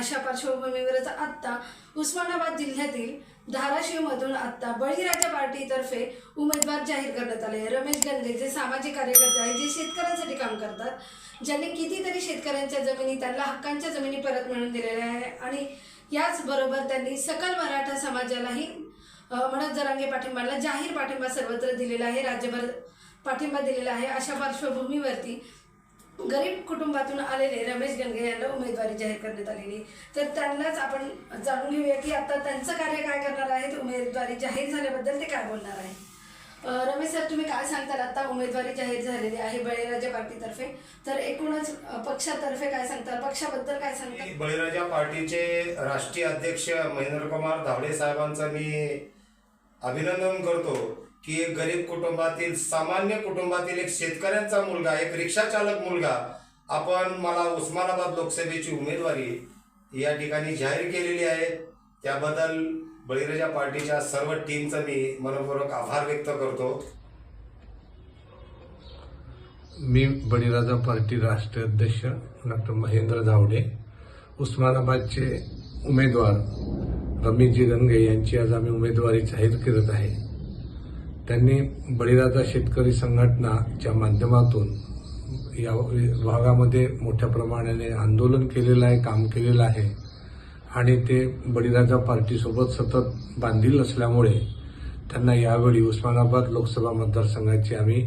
अशा पार्श्वभूमीवरच आत्ता उस्मानाबाद जिल्ह्यातील धाराशिवमधून आत्ता बळीराजा पार्टीतर्फे उमेदवार जाहीर करण्यात आले. रमेश गंगे जे सामाजिक कार्यकर्ते आहेत जे शेतकऱ्यांसाठी काम करतात ज्यांनी कितीतरी शेतकऱ्यांच्या जमिनी त्यांना हक्कांच्या जमिनी परत मिळून दिलेल्या आहे आणि याचबरोबर त्यांनी सकल मराठा समाजालाही म्हणत जरांगे पाठिंबाला जाहीर पाठिंबा सर्वत्र दिलेला आहे राज्यभर पाठिंबा दिलेला आहे. अशा पार्श्वभूमीवरती गरीब कुटुंबातून आलेले रमेश गणगे यांना उमेदवारी जाहीर करण्यात आलेली तर त्यांनाच आपण जाणून घेऊया की आता त्यांचं कार्य काय करणार आहे उमेदवारी जाहीर झाल्याबद्दल ते काय बोलणार आहे. रमेश सर तुम्ही काय सांगताल? आता उमेदवारी जाहीर झालेली आहे बळीराजा पार्टीतर्फे तर एकूणच पक्षातर्फे काय सांगताल? पक्षाबद्दल काय सांगताल? बळीराजा पार्टीचे राष्ट्रीय अध्यक्ष महेंद्रकुमार धावडे साहेबांचं मी अभिनंदन करतो. की एक गरीब कुटुंबातील सामान्य कुटुंबातील एक शेतकऱ्यांचा मुलगा एक रिक्षा चालक मुलगा आपण मला उस्मानाबाद लोकसभेची उमेदवारी या ठिकाणी जाहीर केलेली आहे. त्याबद्दल बळीराजा पार्टीच्या सर्व टीमचा मी मनपूर्वक आभार व्यक्त करतो. मी बळीराजा पार्टी राष्ट्रीय अध्यक्ष डॉक्टर महेंद्र धावडे उस्मानाबादचे उमेदवार रमेशजी गंगे यांची आज आम्ही उमेदवारी जाहीर करत आहे. त्यांनी बळीराजा शेतकरी संघटनाच्या माध्यमातून या भागामध्ये मोठ्या प्रमाणाने आंदोलन केलेलं आहे काम केलेलं आहे. आणि ते बळीराजा पार्टीसोबत सतत बांधील असल्यामुळे त्यांना यावेळी उस्मानाबाद लोकसभा मतदारसंघाची आम्ही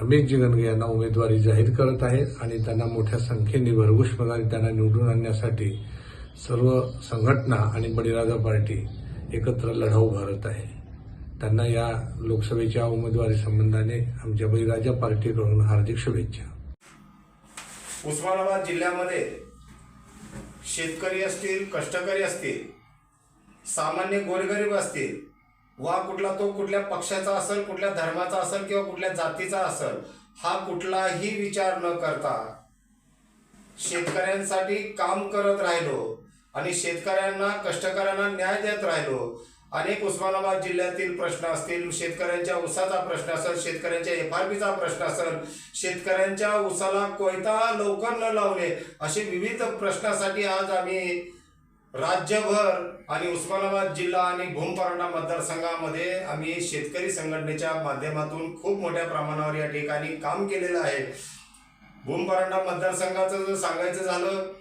अमित जिगनगे यांना उमेदवारी जाहीर करत आहे आणि त्यांना मोठ्या संख्येने भरघोष मताने त्यांना निवडून आणण्यासाठी सर्व संघटना आणि बळीराजा पार्टी एकत्र लढाऊ भरत आहे. त्यांना या लोकसभेच्या उमेदवारी संबंधाने आमच्या बळीराजा पार्टीकडून हार्दिक शुभेच्छा. उस्मानाबाद जिल्ह्यामध्ये शेतकरी असतील कष्टकरी असतील सामान्य गोरगरीब असतील वा कुठला तो कुठल्या पक्षाचा असेल कुठल्या धर्माचा असेल किंवा कुठल्या जातीचा असेल हा कुठलाही विचार न करता शेतकऱ्यांसाठी काम करत राहिलो आणि शेतकऱ्यांना कष्टकऱ्यांना न्याय देत राहिलो अनेक उस्मानाबाद जिल्ह्यातील प्रश्न असतील शेतकऱ्यांच्या ऊसाचा प्रश्न असेल शेतकऱ्यांच्या एफ आर पीचा प्रश्न असेल शेतकऱ्यांच्या ऊसाला कोयता लवकर न लावणे असे विविध प्रश्नासाठी आज आम्ही राज्यभर आणि उस्मानाबाद जिल्हा आणि भूमपरांडा मतदारसंघामध्ये आम्ही शेतकरी संघटनेच्या माध्यमातून खूप मोठ्या प्रमाणावर या ठिकाणी काम केलेलं आहे. भूमपरांडा मतदारसंघाचं जर सांगायचं झालं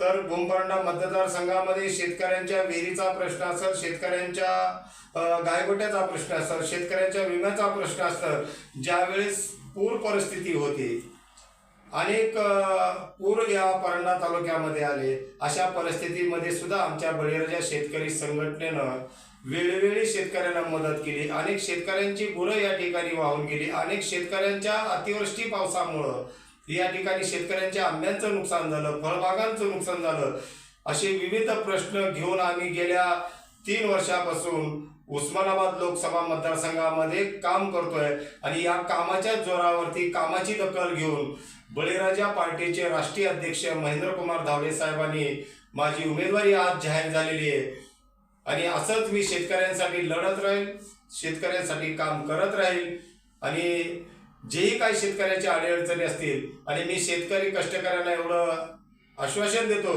तर भूमपरांडा मतदारसंघामध्ये शेतकऱ्यांच्या विहिरीचा प्रश्न असेल शेतकऱ्यांच्या गायगोट्याचा प्रश्न असेल शेतकऱ्यांच्या विम्याचा प्रश्न असेल ज्यावेळेस पूर परिस्थिती होती अनेक पूर या परंडा तालुक्यामध्ये आले. अशा परिस्थितीमध्ये सुद्धा आमच्या बळीराजा शेतकरी संघटनेनं वेळोवेळी शेतकऱ्यांना मदत केली. अनेक शेतकऱ्यांची गुरं या ठिकाणी वाहून गेली. अनेक शेतकऱ्यांच्या अतिवृष्टी पावसामुळं या ठिकाणी शेतकऱ्यांच्या आंब्यांचं नुकसान झालं फळबागांचं नुकसान झालं असे विविध प्रश्न घेऊन आम्ही गेल्या तीन वर्षापासून उस्मानाबाद लोकसभा मतदारसंघामध्ये काम करतोय. आणि या कामाच्या जोरावरती कामाची दखल घेऊन बळीराजा पार्टीचे राष्ट्रीय अध्यक्ष महेंद्रकुमार धावडे साहेबांनी माझी उमेदवारी आज जाहीर झालेली आहे. आणि असंच मी शेतकऱ्यांसाठी लढत राहील शेतकऱ्यांसाठी काम करत राहील. आणि जेही काही शेतकऱ्याच्या अडीअडचणी असतील आणि मी शेतकरी कष्टकऱ्यांना एवढं आश्वासन देतो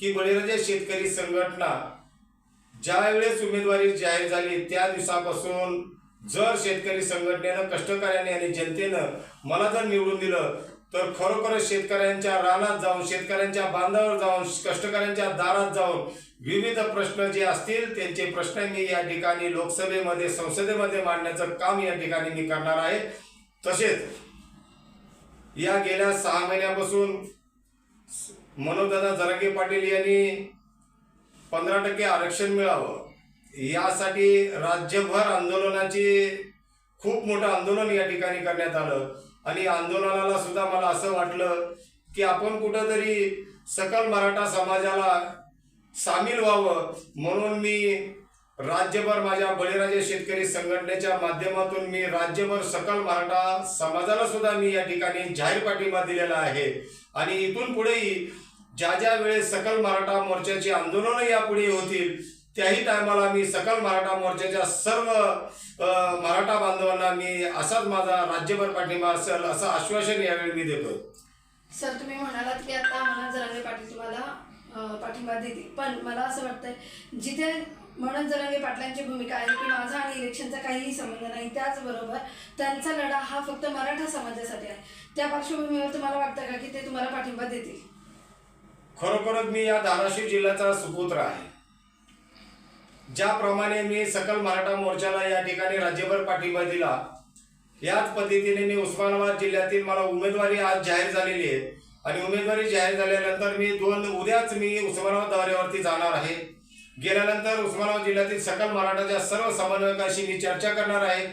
की बळीराजा शेतकरी संघटना ज्या वेळेस उमेदवारी जाहीर झाली त्या दिवसापासून जर शेतकरी संघटनेनं कष्टकऱ्याने आणि जनतेनं मला जर निवडून दिलं तर खरोखरच शेतकऱ्यांच्या रानात जाऊन शेतकऱ्यांच्या बांधावर जाऊन कष्टकऱ्यांच्या दारात जाऊन विविध प्रश्न जे असतील त्यांचे प्रश्न मी या ठिकाणी लोकसभेमध्ये संसदेमध्ये मांडण्याचं काम या ठिकाणी मी करणार आहे. तसेच या गेल्या सहा महिन्यापासून मनोजदादा जरांगे पाटील यांनी पंधरा टक्के आरक्षण मिळावं यासाठी राज्यभर आंदोलनाची खूप मोठं आंदोलन या ठिकाणी करण्यात आलं. आणि आंदोलनाला सुद्धा मला असं वाटलं की आपण कुठंतरी सकल मराठा समाजाला सामील व्हावं म्हणून मी राज्यभर माझ्या बळीराजे शेतकरी संघटनेच्या माध्यमातून मी राज्यभर सकल मराठा समाजाला सुद्धा मी या ठिकाणी जाहीर पाठिंबा दिलेला आहे. आणि इथून पुढेही ज्या ज्या वेळेस सकल मराठा मोर्चाची आंदोलनं यापुढे होतील त्याही टायमाला मी सकल मराठा मोर्चाच्या सर्व मराठा बांधवांना मी असाच माझा राज्यभर पाठिंबा असेल असं आश्वासन यावेळी मी देतोय. सर तुम्ही म्हणालात की आता मनोज जरांगे पाटील तुम्हाला पाठिंबा देतील. पण मला असं वाटतंय जिथे मनोज जरांगे पाटलांची भूमिका आहे की माझा आणि इलेक्शनचा काहीही संबंध नाही त्याचबरोबर त्यांचा लढा हा फक्त मराठा समाजासाठी आहे. त्या पार्श्वभूमीवर तुम्हाला वाटतं का की ते तुम्हाला पाठिंबा देतील? खरोखरच मी या धाराशिव जिल्ह्याचा सुपुत्र आहे. ज्याप्रमाणे मी सकल मराठा मोर्चाला या ठिकाणी राज्यभर पाठिंबा दिला याच पद्धतीने मी उस्मानाबाद जिल्ह्यातील मला उमेदवारी आज जाहीर झालेली आहे. आणि उमेदवारी जाहीर झाल्यानंतर मी दोन उद्याच मी उस्मानाबाद दौऱ्यावरती जाणार आहे. गेल्यानंतर उस्मानाबाद जिल्ह्यातील सकल मराठाच्या सर्व समन्वयकाशी मी चर्चा करणार आहे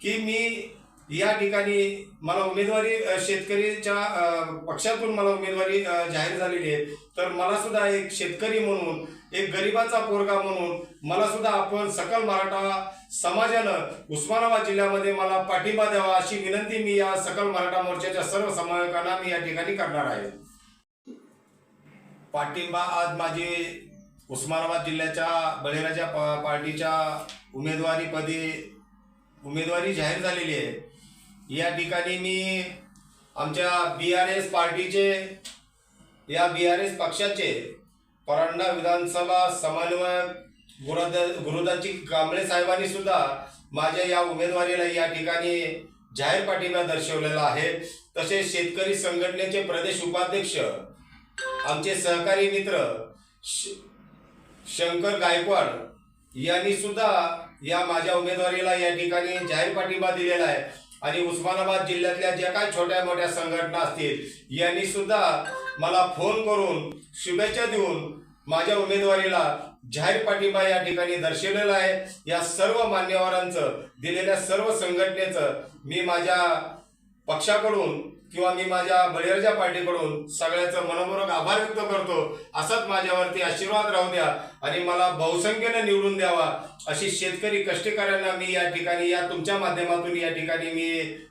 की मी या ठिकाणी मला उमेदवारी शेतकरीच्या पक्षातून मला उमेदवारी जाहीर झालेली आहे. तर मला सुद्धा एक शेतकरी म्हणून एक गरिबाचा पोरगा म्हणून मला सुद्धा आपण सकल मराठा समाजानं उस्मानाबाद जिल्ह्यामध्ये मला पाठिंबा द्यावा अशी विनंती मी या सकल मराठा मोर्चाच्या सर्व समन्वयकांना मी या ठिकाणी करणार आहे. पाठिंबा आज माझी उस्मानाबाद जिल्ह्याच्या बळीराजा पा- पार्टीच्या उमेदवारीपदी उमेदवारी जाहीर झालेली आहे. या ठिकाणी मी आमच्या बी आर एस पार्टीचे या बी आर एस पक्षाचे परांडा विधानसभा समन्वयक गुरुद गुरुदाजी कांबळे साहेबांनी सुद्धा माझ्या या उमेदवारीला या ठिकाणी जाहीर पाठिंबा दर्शवलेला आहे. तसेच शेतकरी संघटनेचे प्रदेश उपाध्यक्ष आमचे सहकारी मित्र श- शंकर गायकवाड यांनी सुद्धा या माझ्या उमेदवारीला या ठिकाणी जाहीर पाठिंबा दिलेला आहे. आणि उस्मानाबाद जिल्ह्यातल्या ज्या काही छोट्या मोठ्या संघटना असतील यांनी सुद्धा मला फोन करून शुभेच्छा देऊन माझ्या उमेदवारीला जाहीर पाठिंबा या ठिकाणी दर्शवलेला आहे. या सर्व मान्यवरांचं दिलेल्या सर्व संघटनेचं मी माझ्या पक्षाकडून किंवा मी माझ्या बळीराजा पार्टीकडून सगळ्याचं मनपूर्वक आभार व्यक्त करतो असाच माझ्यावरती आशीर्वाद राहू द्या आणि मला बहुसंख्येनं निवडून द्यावा अशी शेतकरी कष्टकऱ्यांना मी या ठिकाणी या तुमच्या माध्यमातून या ठिकाणी मी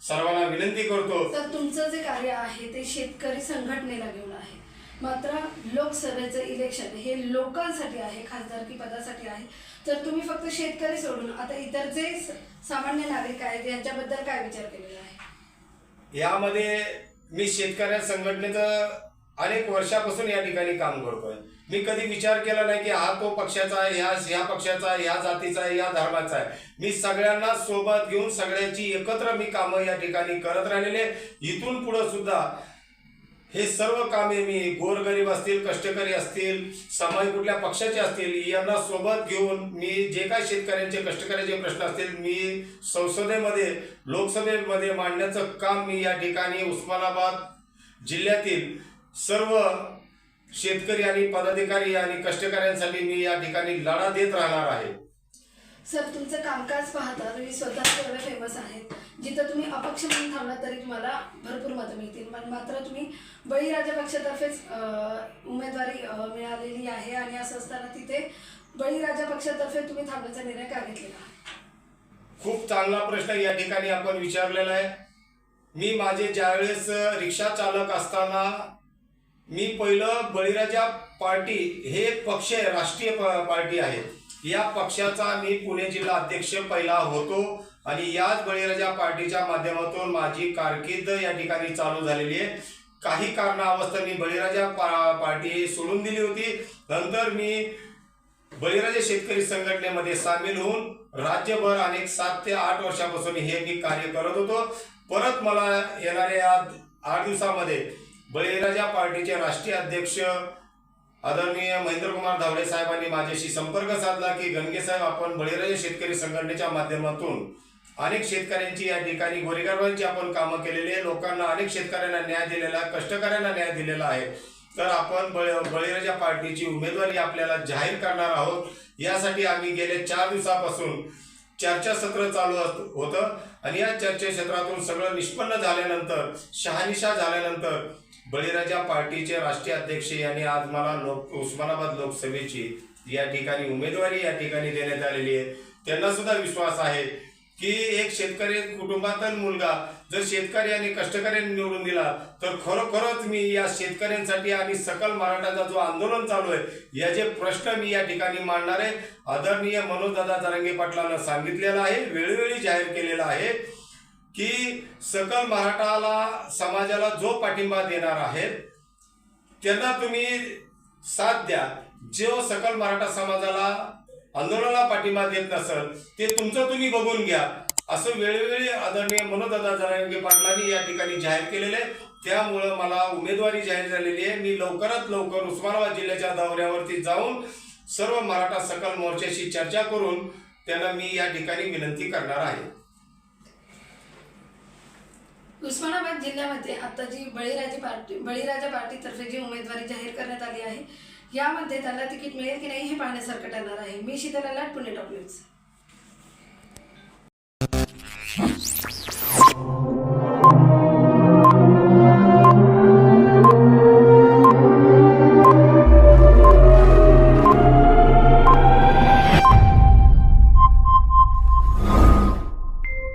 सर्वांना विनंती करतो. तर तुमचं जे कार्य आहे ते शेतकरी संघटनेला घेऊन आहे. मात्र लोकसभेचं इलेक्शन हे लोकांसाठी आहे खासदारकी पदासाठी आहे. तर तुम्ही फक्त शेतकरी सोडून आता इतर जे सामान्य नागरिक आहेत यांच्याबद्दल काय विचार केलेला आहे? यामध्ये मी शेतकऱ्या संघटनेचं अनेक वर्षापासून या ठिकाणी काम करतोय. मी कधी विचार केला नाही की हा तो पक्षाचा आहे ह्या ह्या पक्षाचा आहे ह्या जातीचा आहे या धर्माचा आहे. मी सगळ्यांना सोबत घेऊन सगळ्यांची एकत्र मी कामं या ठिकाणी करत राहिलेले. इथून पुढं सुद्धा हे सर्व कामे मी गोरगरीब असतील कष्टकरी असतील समाज कुठल्या पक्षाचे असतील यांना सोबत घेऊन मी जे काही शेतकऱ्यांचे कष्टकऱ्याचे प्रश्न असतील मी संसदेमध्ये लोकसभेमध्ये मांडण्याचं काम मी या ठिकाणी उस्मानाबाद जिल्ह्यातील सर्व शेतकरी आणि पदाधिकारी आणि कष्टकऱ्यांसाठी मी या ठिकाणी लढा देत राहणार आहे. सर तुमचं कामकाज पाहता तुम्ही स्वतः एवढे फेमस आहेत. जिथं तुम्ही अपक्ष म्हणून थांबलात तरी तुम्हाला भरपूर मतं मिळतील. पण मात्र तुम्ही बळीराजा पक्षातर्फेच उमेदवारी मिळालेली आहे आणि असं असताना तिथे बळीराजा पक्षातर्फे तुम्ही थांबण्याचा निर्णय का घेतलेला? खूप चांगला प्रश्न या ठिकाणी आपण विचारलेला आहे. मी माझे ज्यावेळेस रिक्षा चालक असताना मी पहिलं बळीराजा पार्टी हे एक पक्ष आहे राष्ट्रीय प- पार्टी आहे. या पक्षाचा मी पुणे जिल्हा अध्यक्ष पहिला होतो आणि याच बळीराजा पार्टीच्या माध्यमातून माझी कारकीर्द या ठिकाणी चालू झालेली आहे. काही कारणावस्था मी बळीराजा पा- पार्टी सोडून दिली होती. नंतर मी बळीराजा शेतकरी संघटनेमध्ये सामील होऊन राज्यभर अनेक सात ते आठ वर्षापासून हे मी कार्य करत होतो. परत मला येणाऱ्या आठ दिवसामध्ये बळीराजा पार्टीचे राष्ट्रीय अध्यक्ष आदरणीय महेंद्रकुमार धावडे साहेबांनी माझ्याशी संपर्क साधला की गणगे साहेब आपण बळीराजा शेतकरी संघटनेच्या माध्यमातून अनेक शेतकऱ्यांची या ठिकाणी गोरेगारवांची आपण कामं केलेली आहे. लोकांना अनेक शेतकऱ्यांना न्याय दिलेला आहे कष्टकऱ्यांना न्याय दिलेला आहे. तर आपण बळ बळीराजा पार्टीची उमेदवारी आपल्याला जाहीर करणार आहोत. यासाठी आम्ही गेले चार दिवसापासून चर्चासत्र चालू असत- होतं. आणि या चर्चासत्रातून सगळं निष्पन्न झाल्यानंतर शहानिशा झाल्यानंतर बळीराजा पार्टीचे राष्ट्रीय अध्यक्ष यांनी आज मला लोक उस्मानाबाद लोकसभेची या ठिकाणी उमेदवारी या ठिकाणी देण्यात आलेली आहे. त्यांना सुद्धा विश्वास आहे की एक शेतकरी कुटुंबातील मुलगा जर शेतकरी आणि कष्टकऱ्यांनी निवडून दिला तर खरोखरच मी या शेतकऱ्यांसाठी आणि सकल मराठाचा जो आंदोलन चालू आहे याचे प्रश्न मी या ठिकाणी मांडणार आहे. आदरणीय मनोजदादा जरांगे पाटलांना सांगितलेलं आहे वेळोवेळी जाहीर केलेलं आहे. की सकल मराठाला समाजाला जो पाठिंबा देणार आहे त्यांना तुम्ही साथ द्या. जो हो सकल मराठा समाजाला आंदोलनाला पाठिंबा देत नसल ते तुमचं तुम्ही बघून घ्या. असं वेळोवेळी आदरणीय मनोदादा जरांगे पाटलांनी या ठिकाणी जाहीर केलेले आहे. त्यामुळं मला उमेदवारी जाहीर झालेली आहे. मी लवकरात लवकर उस्मानाबाद जिल्ह्याच्या दौऱ्यावरती जाऊन सर्व मराठा सकल मोर्चाशी चर्चा करून त्यांना मी या ठिकाणी विनंती करणार आहे. उस्मानाबाद जिल्ह्यामध्ये आता जी बळीराजा पार्टी बळीराजा पार्टीतर्फे जी उमेदवारी जाहीर करण्यात आली आहे यामध्ये त्यांना तिकीट मिळेल की नाही हे पाहण्यासारखं ठरणार आहे. मी शीतला लाट पुणे टॉप न्यूज.